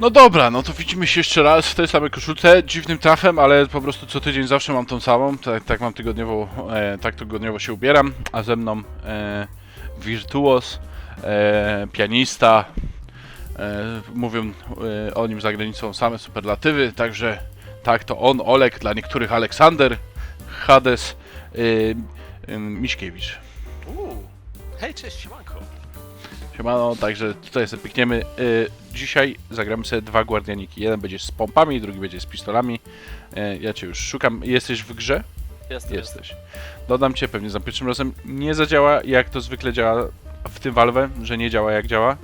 No dobra, no to widzimy się jeszcze raz w tej samej koszulce, dziwnym trafem, ale po prostu co tydzień zawsze mam tą samą, tak, tak mam tygodniowo, e, tak tygodniowo się ubieram, a ze mną e, wirtuos, e, pianista, e, mówią e, o nim za granicą same superlatywy, także tak to on, Olek, dla niektórych Aleksander, Hades, e, e, Miśkiewicz. Uuu. Hej, cześć, siemanko. Siemano, także tutaj sobie pikniemy. Y, dzisiaj zagramy sobie dwa guardianiki. Jeden będzie z pompami, drugi będzie z pistolami. Y, ja cię już szukam. Jesteś w grze? Jestem. Jesteś. Dodam cię pewnie za pierwszym razem. Nie zadziała jak to zwykle działa w tym Valve, że nie działa jak działa.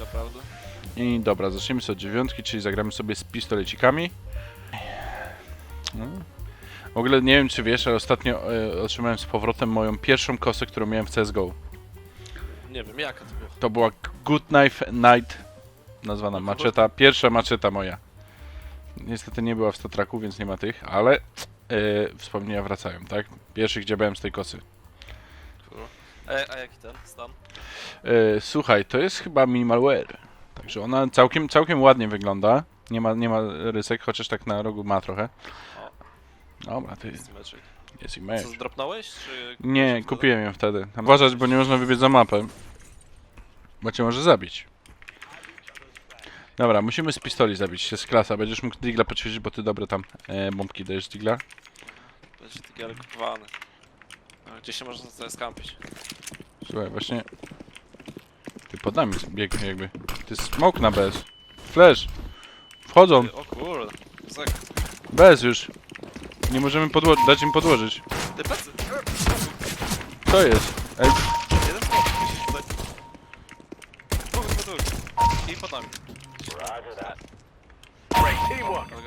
Naprawdę? I dobra, zaczniemy sobie od dziewiątki, czyli zagramy sobie z pistolecikami. No. W ogóle nie wiem czy wiesz, ale ostatnio y, otrzymałem z powrotem moją pierwszą kosę, którą miałem w CSGO. Nie wiem, jaka to była? To była Good Knife Night, nazwana No maczeta, pierwsza maczeta moja. Niestety nie była w statraku, więc nie ma tych, ale e, wspomnienia wracają, tak? Pierwszy, gdzie byłem z tej kosy. E, a jaki ten stan? E, słuchaj, to jest chyba minimalware. Także ona całkiem, całkiem ładnie wygląda. Nie ma, nie ma rysek, chociaż tak na rogu ma trochę. Dobra, ty Jest meczek. jest i Co, mecz. zdropnąłeś, czy... Nie, kupiłem ją wtedy. Uważać, bo nie można wybiec za mapę. Bo cię może zabić. Dobra, musimy z pistoli zabić, to jest klasa. Będziesz mógł Digla poćwiczyć, bo ty dobre tam e, bombki dajesz Digla. Będzie ale kupowany. A gdzie się można tutaj skampić? Słuchaj, właśnie... Ty pod nami biegnie jakby. Ty smoke na bez. Flash. Wchodzą. Ty, O kurde. Zak. Bez już. Nie możemy podło- dać im podłożyć. Ty plecy! Jest? Ej, Jeden smok, musisz tutaj. Dwóch, dwóch, dwóch. I pod nami.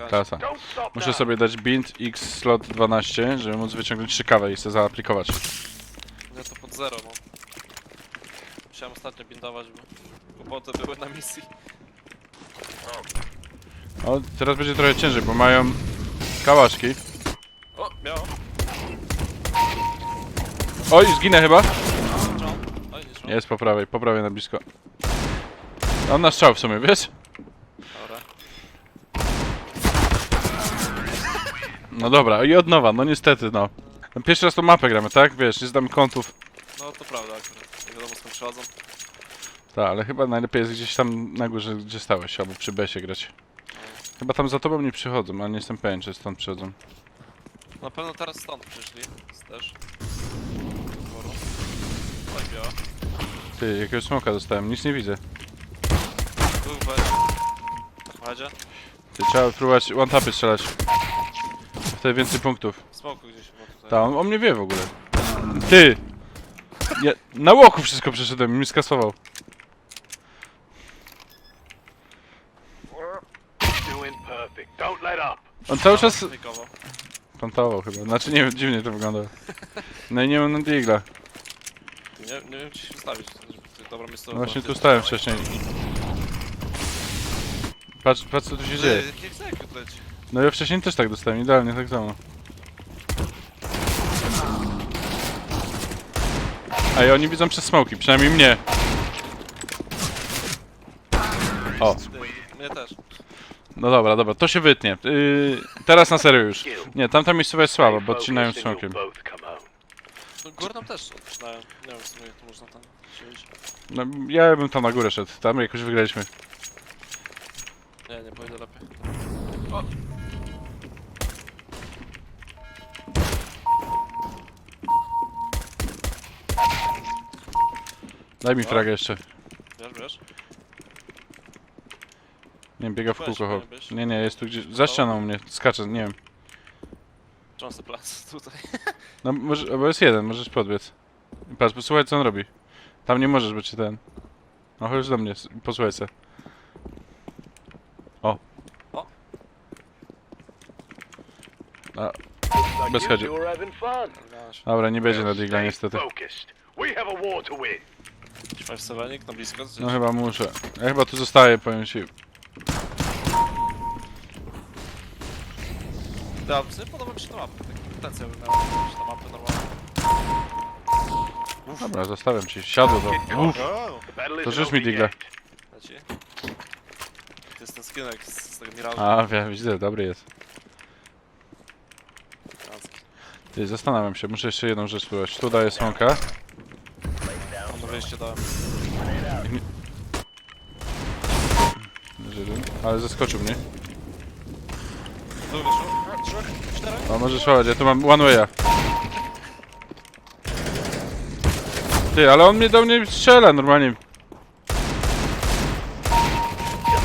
Klasa. Muszę sobie dać bind x slot 12, żeby móc wyciągnąć szykawę i sobie zaaplikować. Ja to pod zero mam. Musiałem ostatnio bindować, bo kłopoty były na misji. O, teraz będzie trochę ciężej, bo mają kałaszki. O, miało. Oj, zginę chyba. Oj, nie. Jest po prawej, po prawej na blisko. On na strzał w sumie, wiesz? Dobra. No dobra, i od nowa, no niestety, no. Pierwszy raz tą mapę gramy, tak? Wiesz, nie znamy kątów. No to prawda akurat. Nie wiadomo skąd przychodzą. Tak, ale chyba najlepiej jest gdzieś tam na górze, gdzie stałeś, albo przy besie grać. Chyba tam za tobą nie przychodzą, ale nie jestem pewien, czy stąd przychodzą. Na pewno teraz stąd przyszli. Też. Oj, biała. Ty, jakiegoś smoka dostałem, nic nie widzę. Tu weź. Chodzie. Ty, trzeba próbować one-tapy strzelać. Wtedy więcej punktów. Smoku gdzieś chyba tutaj. Tak, on o mnie wie w ogóle. Ty! Ja na łoku wszystko przeszedłem i mi skasował. Doing perfect. Don't let up. On cały czas Fejkowo. plantował chyba. Znaczy nie wiem, dziwnie to wygląda. No i nie mam na digla. Nie, nie wiem gdzie się ustawić, żeby dobra No właśnie tu stałem wcześniej. Patrz, patrz co tu się dzieje. Jaki egzekut leci. No ja wcześniej też tak dostałem, idealnie tak samo. A i oni widzą przez smoki, przynajmniej mnie. O, mnie też. no dobra, dobra, to się wytnie. Yy, teraz na serio już. Nie, tamta miejscowa jest słaba, bo odcinają smokiem. No, górną też odcinają. Nie wiem w sumie jak to można tam siedzieć. No, ja bym tam na górę szedł, tam jakoś wygraliśmy. Nie, nie pójdę lepiej. Daj mi fragę jeszcze. Wiesz, wiesz? Nie wiem, biega w Weź, kółko. powinien. Nie, nie, jest tu gdzieś, za ścianą mnie, skacze, nie wiem. Cząsty plac tutaj. No, może, bo jest jeden, możesz podbiec. I Patrz, posłuchaj co on robi. Tam nie możesz być ten. No chodź do mnie, s- posłuchaj se. O. O. A, Bez chodzi. dobra, nie będzie na digla niestety. Five sevenik na blisko? Gdzieś? No chyba muszę. Ja chyba tu zostaję, powiem ci. Sumie podoba mi się ta mapa. Taki potencjał bym miał, żeby ta mapy normalnie. Dobra, zostawiam ci. Siadło to. Uff, to rzuć mi yet. leci. Jest ten skinek z, z tego Mirażu. A, wiem, widzę, dobry jest. Ty, zastanawiam się, muszę jeszcze jedną rzecz spróbować. Tu daję słonka. Tam do wyjścia dałem. Jeden, Ale zaskoczył mnie. Tu wyszło. Szrok, czterech. O, możesz chodzić, ja tu mam one way'a. Ty, ale on mnie do mnie strzela normalnie. You're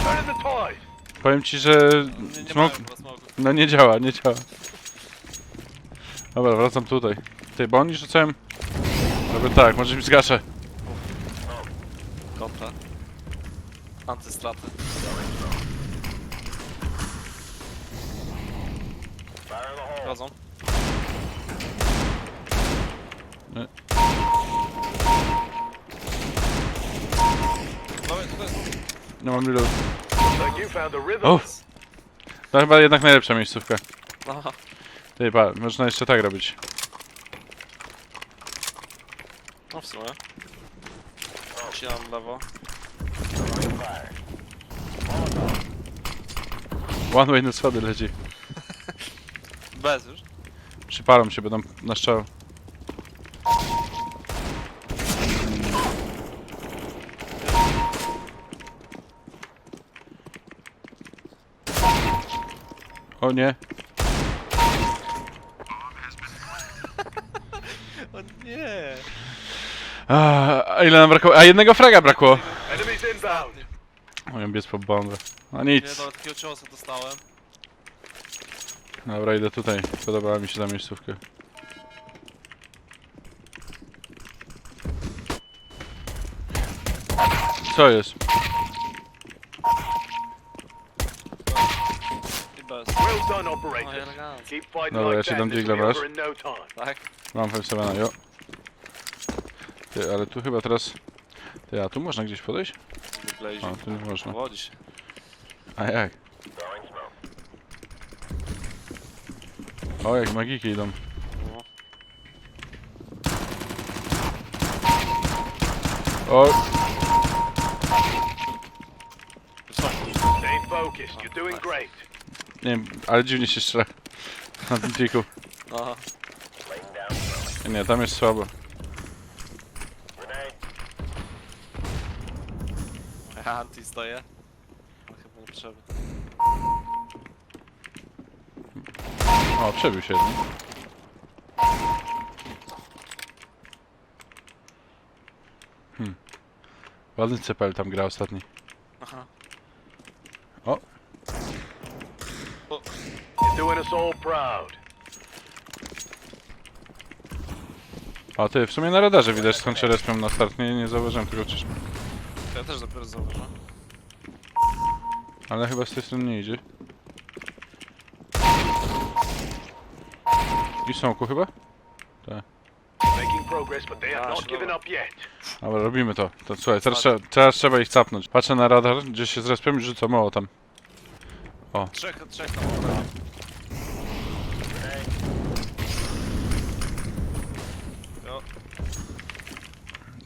turning the tide. Powiem ci, że... Nie, nie Smok... mają chyba. No nie działa, nie działa. Dobra, wracam tutaj. Ty, bo oni rzucają... Dobra, tak, może mi zgaszę. Kontra. Antystraty. Wchodzą. Nie. Dawaj, tutaj jest. No mam reload. O! To chyba jednak najlepsza miejscówka. Aha. Ty, pa, można jeszcze tak robić. No w sumie. Wcinam lewo. One way na schody leci. Bez już. Przypalą się, będą na strzał. O nie. O nie. A, a ile nam brakło? A jednego fraga brakło. Enemies inbound. Moją biec po bombę. No Nie, nic. do takiego dostałem. Dobra, idę tutaj. Podobała mi się ta miejscówka. Co jest? I bez. Well done, No operators. elegancko. Keep fighting Dobra, like that. dam This will be over in no time. Tak? Mam 5 jo. Ty, ale tu chyba teraz... Ty, a tu można gdzieś podejść? Zwykle A, tu nie można. Powodzi się. A jak? O, jak magiki idą. No. O, Stay focused. You're doing great. Nie wiem, ale dziwnie się strzela. Na tym tiku. Aha. Nie, tam jest słabo. Anti stoję. Ale chyba nie potrzeba. O, przebił się jeden. Hmm. Ładny cepel tam gra ostatni. Aha. All proud. O, ty, w sumie na radarze widać skąd się respią na start. Nie, nie zauważyłem tego wcześniej. Ja też dopiero zauważyłem. Ale chyba z tej strony nie idzie. I sąku chyba? Making progress, but they are not sure. giving up yet. Dobra, robimy to. To słuchaj, teraz, trzeba, teraz trzeba ich capnąć. Patrzę na radar, gdzie się zrespią i rzucę mało tam. Trzech, trzech tam. Jo,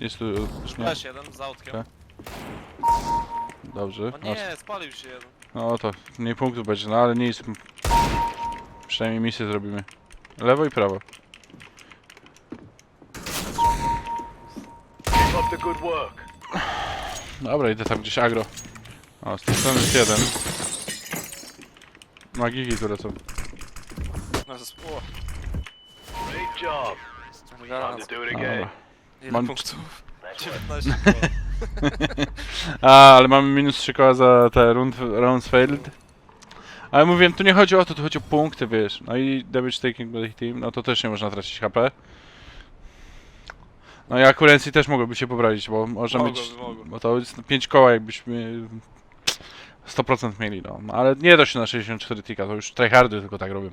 Jest tu już nie. też jeden z autkiem. Tak. Dobrze. O nie, spalił się jeden. No to mniej punktów będzie, no ale nic. Przynajmniej misję zrobimy. Lewo i prawo. Keep up the good work. Dobra, idę tam gdzieś agro. O, z tej strony jest jeden. Magiki, które są. No, zespół. Great job. Time to do it Dobra. Ile Mam- punktów? 19 koła. A, ale mamy minus 3 koła za te rund, rounds failed. Ale mówiłem, tu nie chodzi o to, tu chodzi o punkty, wiesz. No i damage taking by the team, no to też nie można tracić HP. No i akurencji też mogłoby się poprawić, bo Mogłoby, mieć... Bo to jest 5 koła jakbyśmy 100% mieli, no. No, Ale nie da się na 64 tika, to już tryhardy tylko tak robią.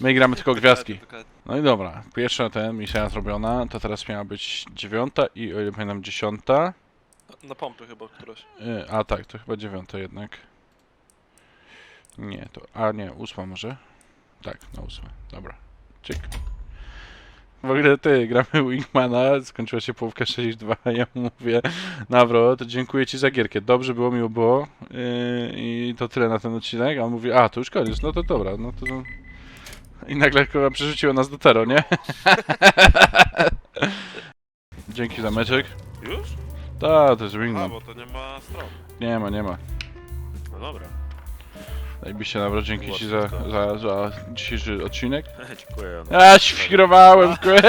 My gramy tylko gwiazdki. No i dobra, pierwsza ten misja zrobiona, to teraz miała być dziewiąta i o ile pamiętam dziesiąta. Na pompy chyba któraś. Y, A tak, to chyba dziewiąta jednak. Nie, to. A nie, ósma może. Tak, na ósmę. Dobra. Czyk. W ogóle ty, gramy Wingmana, skończyła się połówka 6-2, ja mu mówię, Nawro, to dziękuję ci za gierkę, dobrze było, miło było yy, i to tyle na ten odcinek, a on mówi, a, to już koniec, no to dobra, no to... I nagle kurwa przerzuciło nas do Tero, nie? Dzięki za meczek. Już? Ta, to jest A, Wingman. bo to nie ma stron. Nie ma, nie ma. No dobra. Zajebiście, Nawro, dzięki ci za, za, za dzisiejszy odcinek. Dziękuję. No. A, świrowałem, kurwa.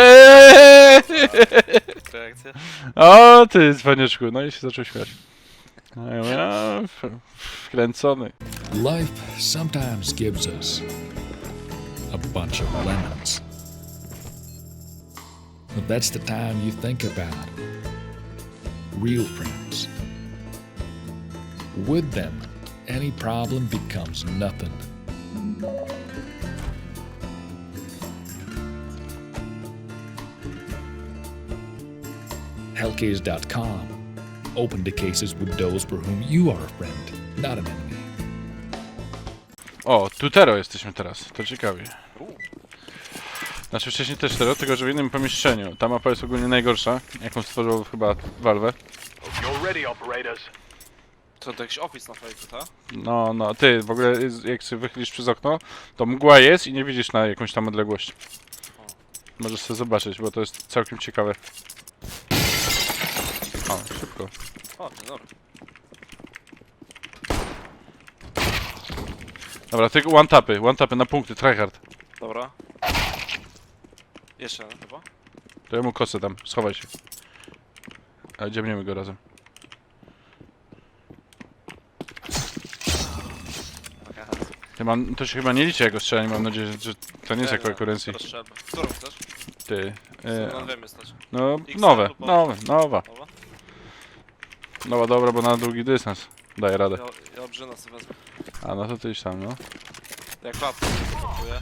Reakcja? O, ty, dzwonieczku. No i się zaczął śmiać. No ja mówię, a, w- wkręcony. Life sometimes gives us a bunch of lemons. But that's the time you think about real friends. With them, any problem becomes nothing. Hellcase.com. Open to cases with those for whom you are a friend, not an enemy. O, Tutero jesteśmy teraz. To ciekawie. Znaczy wcześniej też Tero, tylko że w innym pomieszczeniu. Ta mapa jest ogólnie najgorsza, jaką stworzył chyba Valve. Operators. To to jakiś opis na fejku, tak? No, no, ty, w ogóle jak sobie wychylisz przez okno, to mgła jest i nie widzisz na jakąś tam odległość. Możesz sobie zobaczyć, bo to jest całkiem ciekawe. O, szybko. O, dobry. Dobra, tylko one tapy, one tapy na punkty, tryhard. Dobra. Jeszcze jeden chyba? To ja mu kosę dam, schowaj się. A dziabniemy go razem. Okej, Ty mam, to się chyba nie liczy jako strzelanie, mam nadzieję, że, to nie jest jako konkurencji. Rozstrzelby. Którą chcesz? Ty. E, na dwie stać. no, nowe, nowe, nowa. Dobra? Nowa dobra, bo na długi dystans daje radę. Ja, ja obrzyna sobie wezmę. A no to ty idź tam, no. Jak łatwo kupuję.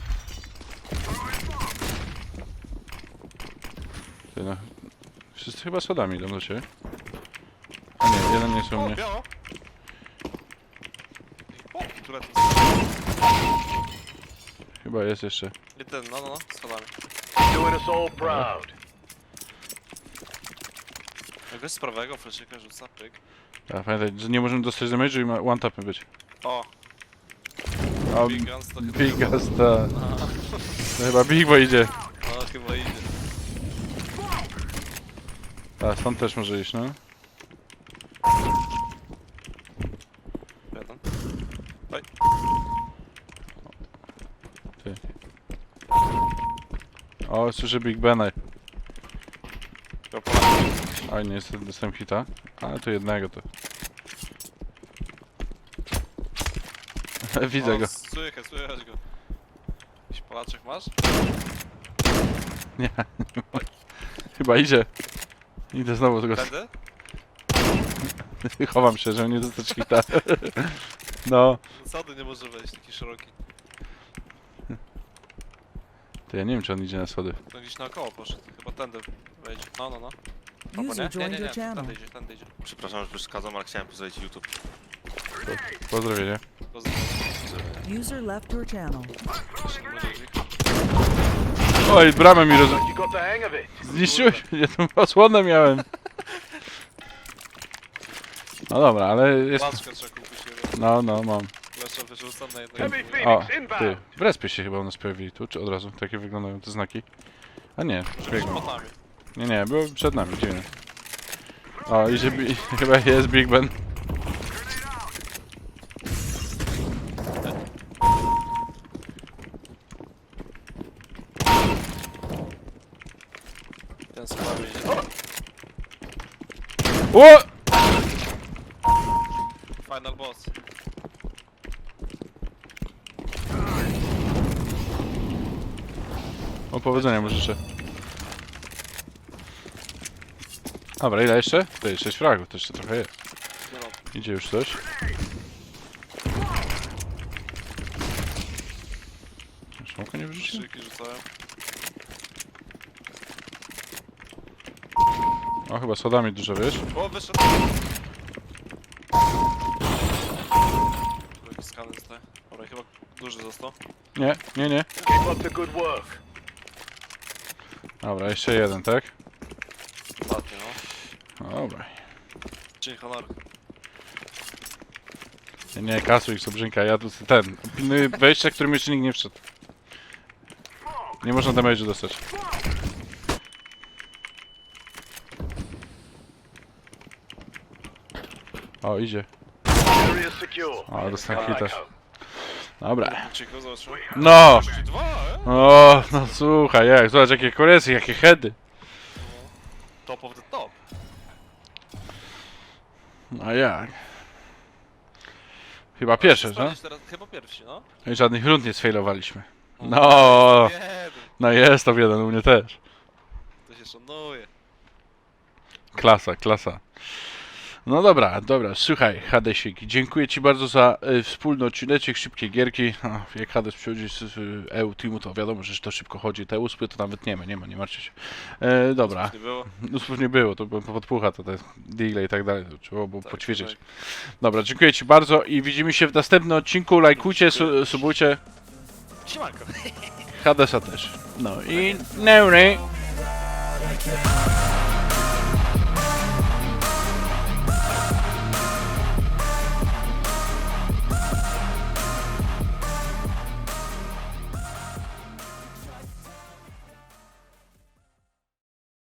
Ty, no. Wszyscy chyba schodami idą do ciebie. A nie, jeden nie jest u O, mnie. biało! O, które to Chyba jest jeszcze. Jeden, no, no, no, schodami. Doing us all proud. Jakoś z prawego fleszyka rzuca, pyk. A pamiętaj, że nie możemy dostać damage'u i ma one tapy być. O, A Big Guns to chyba... Big Gas, ta. To chyba Big Boy idzie. No, chyba idzie. A, stąd też może iść, no. Jeden. O, słyszę Big Bena. Go po lewej. Oj, nie jest dostałem hita. Ale to jednego to. Widzę go. Słychać, słychać go. Jakiś Polaczek masz? Nie, chyba idzie. Idę znowu tego. Tędy? Chowam się, żeby nie dostać hita. No. Sady nie może wejść, taki szeroki. To ja nie wiem, czy on idzie na schody. To gdzieś naokoło poszedł, chyba tędy wejdzie. No, no, no. Albo nie? User Nie, joined nie, your nie, channel. tędy idzie, tędy idzie. Przepraszam, że przeszkadzam, ale chciałem pozwolić YouTube. Pozdrowienie. User left your channel. Oj, bramę mi roz... You got the hang of it. Zniszczyłeś mnie, tą osłonę miałem. No dobra, ale jest... Trzeba kupić. No, no, mam. Lecz wyrzucam na jednego. Heavy O, Phoenix ty. inbound. W respie się chyba u nas pojawili tu, czy od razu? Takie wyglądają te znaki. A nie, biegną. Pod nami. Nie, nie, był przed nami, dziwne. O, idzie, bi- chyba jest Big Ben. Ten słaby idzie. O! Final boss. O, powodzenia mu życzę. Dobra, ile jeszcze? To jest 6 fragów, to jeszcze trochę jest. Idzie już coś. Smoka nie wrzucił? szyki rzucałem. O, chyba schodami dużo, wiesz? O, wyszedł! Tu jakiś zostaje. Dobra, chyba duży został. Nie, nie, nie. Keep up the good work. Dobra, jeszcze jeden, tak? Ostatni, no. Dobra. Dzień honoru. Nie, nie, kasuj Sobrzynka, ja tu ten. Pilnuję wejścia, którym jeszcze nikt nie wszedł. Nie można damage'u dostać. O, idzie. Area secure. O, dostałem hita. Dobra. Cicho. No! Dwa, e? O, no słuchaj, jak, zobacz jakie koresy, jakie heady. Top of the top. A jak? Chyba pierwsze, no? Sprawdzić teraz, chyba pierwsi, no. I żadnych rund nie sfailowaliśmy. No, Jeden. no jest to jeden, u mnie też. To się szanuje. Klasa, klasa. No dobra, dobra, słuchaj, Hadesik, dziękuję Ci bardzo za y, wspólny odcineczek, szybkie gierki. A, jak Hades przychodzi z, z EU Teamu, to wiadomo, że to szybko chodzi. Te uspy to nawet nie ma, nie ma, nie martwcie się. E, dobra, Nie było. uspów nie było, to była podpucha, to te deale i tak dalej, to trzeba było Tak, poćwiczyć. tak. Dobra, dziękuję Ci bardzo i widzimy się w następnym odcinku. Lajkujcie, su, subujcie. Siemanko. Hadesa też. No i... No, no.